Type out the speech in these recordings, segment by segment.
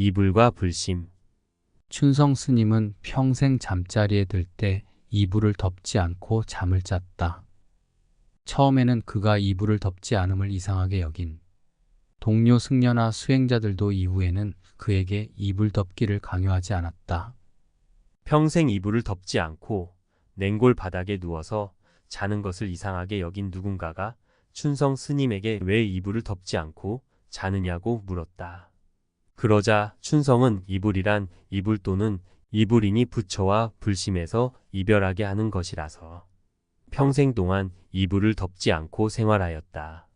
이불과 불심. 춘성 스님은 평생 잠자리에 들 때 이불을 덮지 않고 잠을 잤다. 처음에는 그가 이불을 덮지 않음을 이상하게 여긴 동료 승려나 수행자들도 이후에는 그에게 이불 덮기를 강요하지 않았다. 평생 이불을 덮지 않고 냉골 바닥에 누워서 자는 것을 이상하게 여긴 누군가가 춘성 스님에게 왜 이불을 덮지 않고 자느냐고 물었다. 그러자 춘성은 이불이란 이불 또는 이불이니 부처와 불심에서 이별하게 하는 것이라서 평생 동안 이불을 덮지 않고 생활하였다.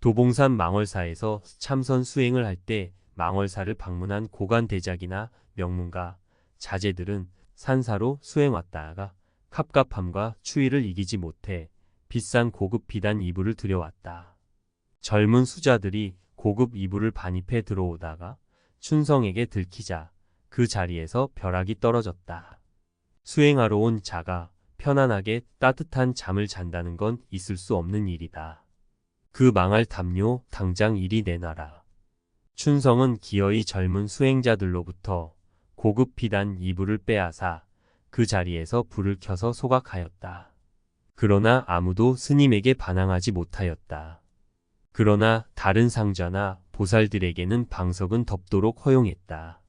도봉산 망월사에서 참선 수행을 할 때 망월사를 방문한 고관 대작이나 명문가, 자제들은 산사로 수행 왔다가 갑갑함과 추위를 이기지 못해 비싼 고급 비단 이불을 들여왔다. 젊은 수자들이 고급 이불을 반입해 들어오다가 춘성에게 들키자 그 자리에서 벼락이 떨어졌다. 수행하러 온 자가 편안하게 따뜻한 잠을 잔다는 건 있을 수 없는 일이다. 그 망할 담요 당장 이리 내놔라. 춘성은 기어이 젊은 수행자들로부터 고급 비단 이불을 빼앗아 그 자리에서 불을 켜서 소각하였다. 그러나 아무도 스님에게 반항하지 못하였다. 그러나 다른 상자나 보살들에게는 방석은 덮도록 허용했다.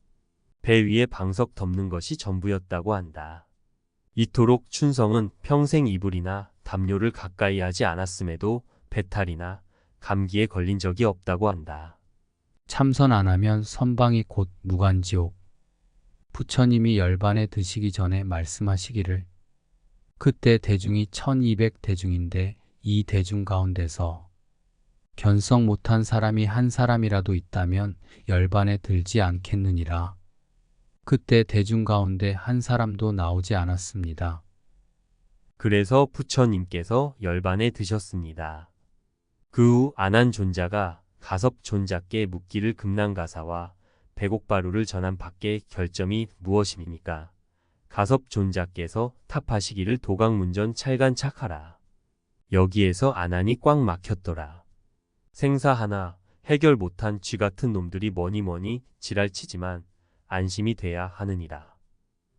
배 위에 방석 덮는 것이 전부였다고 한다. 이토록 춘성은 평생 이불이나 담요를 가까이 하지 않았음에도 배탈이나 감기에 걸린 적이 없다고 한다. 참선 안 하면 선방이 곧 무간지옥. 부처님이 열반에 드시기 전에 말씀하시기를 그때 대중이 1200 대중인데 이 대중 가운데서 견성 못한 사람이 한 사람이라도 있다면 열반에 들지 않겠느니라. 그때 대중 가운데 한 사람도 나오지 않았습니다. 그래서 부처님께서 열반에 드셨습니다. 그 후 안한 존자가 가섭 존자께 묻기를 금난가사와 배곡바루를 전한 밖의 결점이 무엇입니까? 가섭 존자께서 탑하시기를 도강문전 찰간 착하라. 여기에서 안한이 꽉 막혔더라. 생사 하나 해결 못한 쥐 같은 놈들이 뭐니 뭐니 지랄치지만 안심이 돼야 하느니라.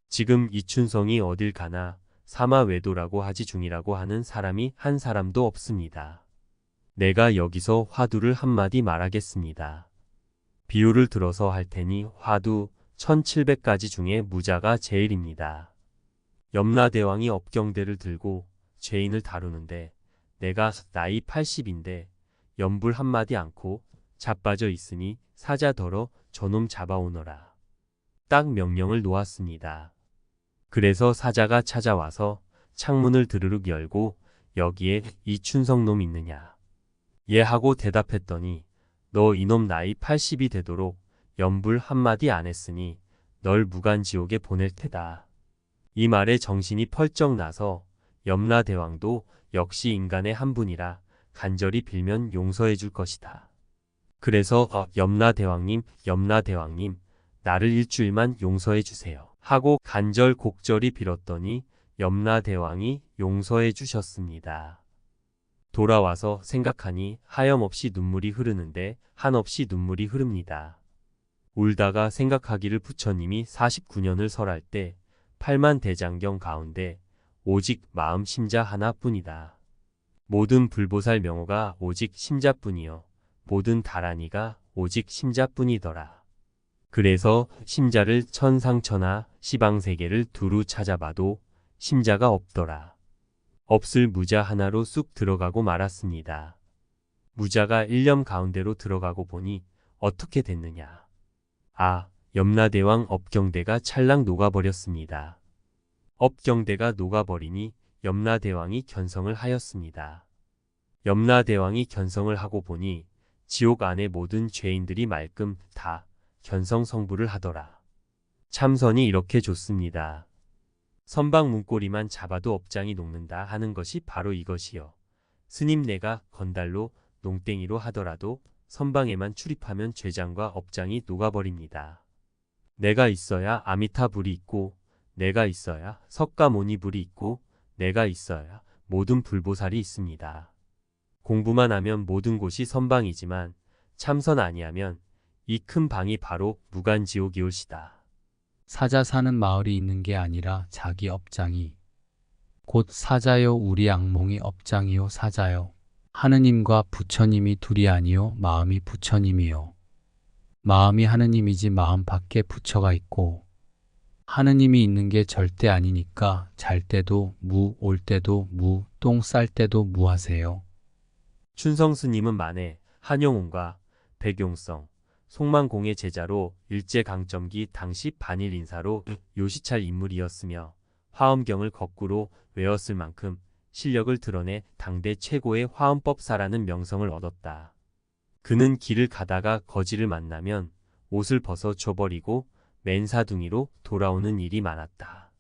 지금 이춘성이 어딜 가나 사마 외도라고 하지 중이라고 하는 사람이 한 사람도 없습니다. 내가 여기서 화두를 한마디 말하겠습니다. 비유를 들어서 할 테니 화두 1700가지 중에 무자가 제일입니다. 염라대왕이 업경대를 들고 죄인을 다루는데 내가 나이 80인데 염불 한마디 않고 자빠져 있으니 사자더러 저놈 잡아오너라. 딱 명령을 놓았습니다. 그래서 사자가 찾아와서 창문을 드르륵 열고 여기에 이춘성 놈 있느냐. 예 하고 대답했더니 너 이놈 나이 80이 되도록 염불 한마디 안 했으니 널 무간지옥에 보낼 테다. 이 말에 정신이 펄쩍 나서 염라대왕도 역시 인간의 한 분이라 간절히 빌면 용서해 줄 것이다. 그래서 어, 염라 대왕님, 염라 대왕님, 나를 일주일만 용서해 주세요. 하고 간절 곡절히 빌었더니 염라 대왕이 용서해 주셨습니다. 돌아와서 생각하니 하염없이 눈물이 흐르는데 한없이 눈물이 흐릅니다. 울다가 생각하기를 부처님이 49년을 설할 때 8만 대장경 가운데 오직 마음 심자 하나뿐이다. 모든 불보살 명호가 오직 심자뿐이요. 모든 다란이가 오직 심자뿐이더라. 그래서 심자를 천상천하 시방세계를 두루 찾아봐도 심자가 없더라. 없을 무자 하나로 쑥 들어가고 말았습니다. 무자가 일념 가운데로 들어가고 보니 어떻게 됐느냐. 아, 염라대왕 업경대가 찰랑 녹아버렸습니다. 업경대가 녹아버리니 염라대왕이 견성을 하였습니다. 염라대왕이 견성을 하고 보니 지옥 안의 모든 죄인들이 말끔 다 견성 성부를 하더라. 참선이 이렇게 좋습니다. 선방 문고리만 잡아도 업장이 녹는다 하는 것이 바로 이것이요. 스님 내가 건달로 농땡이로 하더라도 선방에만 출입하면 죄장과 업장이 녹아버립니다. 내가 있어야 아미타 불이 있고 내가 있어야 석가모니 불이 있고 내가 있어야 모든 불보살이 있습니다. 공부만 하면 모든 곳이 선방이지만 참선 아니하면 이 큰 방이 바로 무간지옥이올시다. 사자 사는 마을이 있는 게 아니라 자기 업장이 곧 사자요 우리 악몽이 업장이요 사자요 하느님과 부처님이 둘이 아니요 마음이 부처님이요 마음이 하느님이지 마음 밖에 부처가 있고 하느님이 있는 게 절대 아니니까 잘 때도 무, 올 때도 무, 똥 쌀 때도 무 하세요. 춘성 스님은 만에 한용운과 백용성, 송만공의 제자로 일제강점기 당시 반일 인사로 요시찰 인물이었으며 화엄경을 거꾸로 외웠을 만큼 실력을 드러내 당대 최고의 화엄법사라는 명성을 얻었다. 그는 길을 가다가 거지를 만나면 옷을 벗어 줘버리고 맨사둥이로 돌아오는 일이 많았다.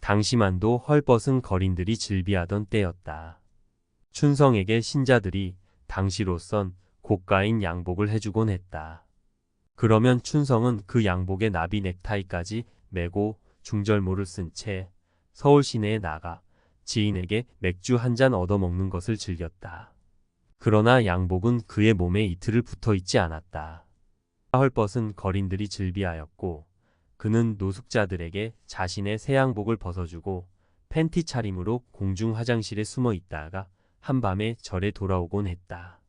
당시만도 헐벗은 거린들이 즐비하던 때였다. 춘성에게 신자들이 당시로선 고가인 양복을 해주곤 했다. 그러면 춘성은 그 양복에 나비 넥타이까지 매고 중절모를 쓴 채 서울 시내에 나가 지인에게 맥주 한 잔 얻어먹는 것을 즐겼다. 그러나 양복은 그의 몸에 이틀을 붙어 있지 않았다. 헐벗은 거린들이 즐비하였고 그는 노숙자들에게 자신의 새 양복을 벗어주고 팬티 차림으로 공중 화장실에 숨어 있다가 한밤에 절에 돌아오곤 했다.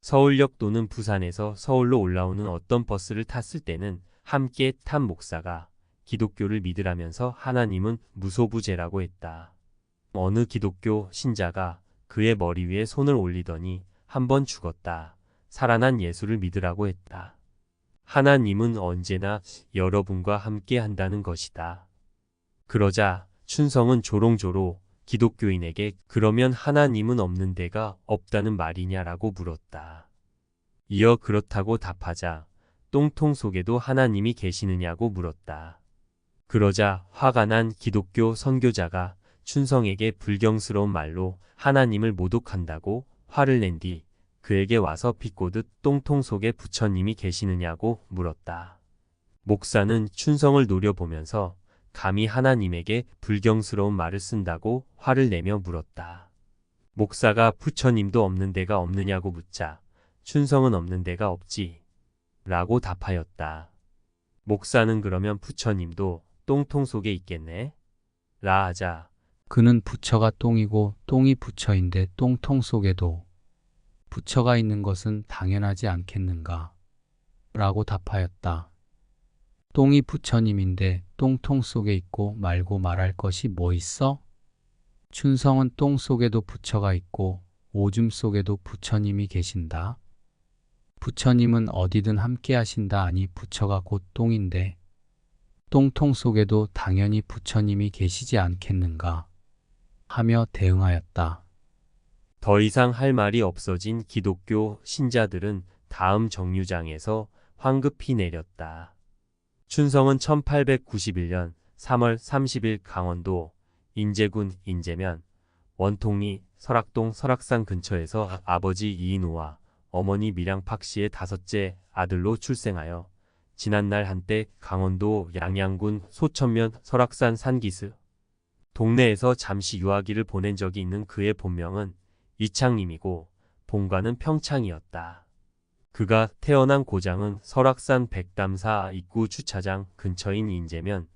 서울역 또는 부산에서 서울로 올라오는 어떤 버스를 탔을 때는 함께 탄 목사가 기독교를 믿으라면서 하나님은 무소부재라고 했다. 어느 기독교 신자가 그의 머리 위에 손을 올리더니 한 번 죽었다. 살아난 예수를 믿으라고 했다. 하나님은 언제나 여러분과 함께 한다는 것이다. 그러자 춘성은 조롱조로 기독교인에게 그러면 하나님은 없는 데가 없다는 말이냐라고 물었다. 이어 그렇다고 답하자 똥통 속에도 하나님이 계시느냐고 물었다. 그러자 화가 난 기독교 선교자가 춘성에게 불경스러운 말로 하나님을 모독한다고 화를 낸 뒤 그에게 와서 비꼬듯 똥통 속에 부처님이 계시느냐고 물었다. 목사는 춘성을 노려보면서 감히 하나님에게 불경스러운 말을 쓴다고 화를 내며 물었다. 목사가 부처님도 없는 데가 없느냐고 묻자 춘성은 없는 데가 없지. 라고 답하였다. 목사는 그러면 부처님도 똥통 속에 있겠네? 라 하자 그는 부처가 똥이고 똥이 부처인데 똥통 속에도 부처가 있는 것은 당연하지 않겠는가? 라고 답하였다. 똥이 부처님인데 똥통 속에 있고 말고 말할 것이 뭐 있어? 춘성은 똥 속에도 부처가 있고 오줌 속에도 부처님이 계신다. 부처님은 어디든 함께 하신다 아니 부처가 곧 똥인데 똥통 속에도 당연히 부처님이 계시지 않겠는가? 하며 대응하였다. 더 이상 할 말이 없어진 기독교 신자들은 다음 정류장에서 황급히 내렸다. 춘성은 1891년 3월 30일 강원도 인제군 인제면 원통리 설악동 설악산 근처에서 아버지 이인우와 어머니 밀양팍 씨의 다섯째 아들로 출생하여 지난날 한때 강원도 양양군 소천면 설악산 산기스 동네에서 잠시 유아기를 보낸 적이 있는 그의 본명은 이창님이고 본가는 평창이었다. 그가 태어난 고장은 설악산 백담사 입구 주차장 근처인 인제면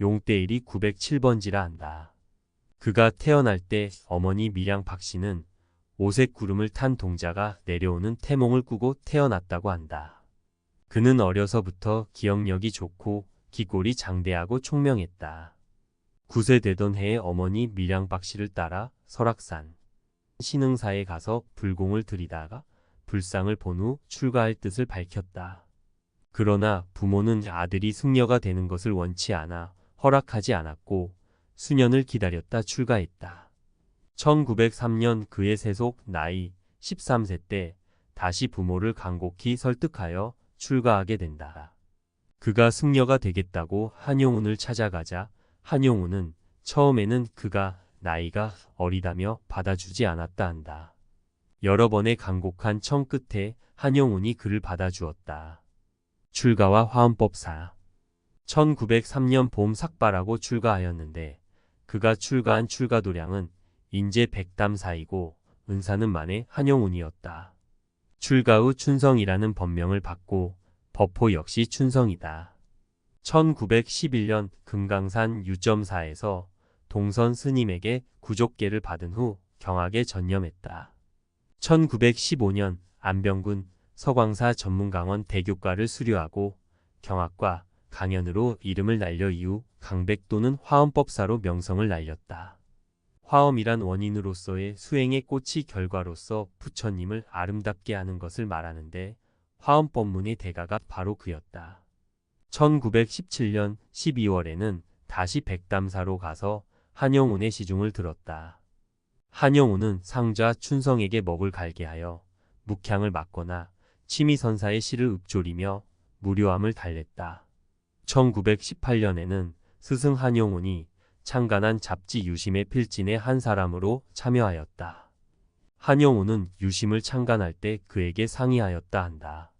용대일이 907번지라 한다. 그가 태어날 때 어머니 밀양 박 씨는 오색 구름을 탄 동자가 내려오는 태몽을 꾸고 태어났다고 한다. 그는 어려서부터 기억력이 좋고 기골이 장대하고 총명했다. 9세 되던 해에 어머니 밀양 박 씨를 따라 설악산 신흥사에 가서 불공을 들이다가 불상을 본 후 출가할 뜻을 밝혔다. 그러나 부모는 아들이 승려가 되는 것을 원치 않아 허락하지 않았고 수년을 기다렸다 출가했다. 1903년 그의 세속 나이 13세 때 다시 부모를 간곡히 설득하여 출가하게 된다. 그가 승려가 되겠다고 한용운을 찾아가자 한용운은 처음에는 그가 나이가 어리다며 받아주지 않았다 한다. 여러 번의 간곡한 청 끝에 한용운이 그를 받아주었다. 출가와 화엄법사 1903년 봄 삭발하고 출가하였는데 그가 출가한 출가도량은 인제 백담사이고 은사는 만의 한용운이었다. 출가 후 춘성이라는 법명을 받고 법호 역시 춘성이다. 1911년 금강산 유점사에서 동선 스님에게 구족계를 받은 후 경악에 전념했다. 1915년 안병군 서광사 전문강원 대교과를 수료하고 경악과 강연으로 이름을 날려 이후 강백 또는 화엄법사로 명성을 날렸다. 화엄이란 원인으로서의 수행의 꽃이 결과로서 부처님을 아름답게 하는 것을 말하는데 화엄법문의 대가가 바로 그였다. 1917년 12월에는 다시 백담사로 가서 한영운의 시중을 들었다. 한영운은 상좌 춘성에게 먹을 갈게 하여 묵향을 맡거나 취미선사의 시를 읊조리며 무료함을 달랬다. 1918년에는 스승 한영운이 창간한 잡지 유심의 필진의 한 사람으로 참여하였다. 한영운은 유심을 창간할 때 그에게 상의하였다 한다.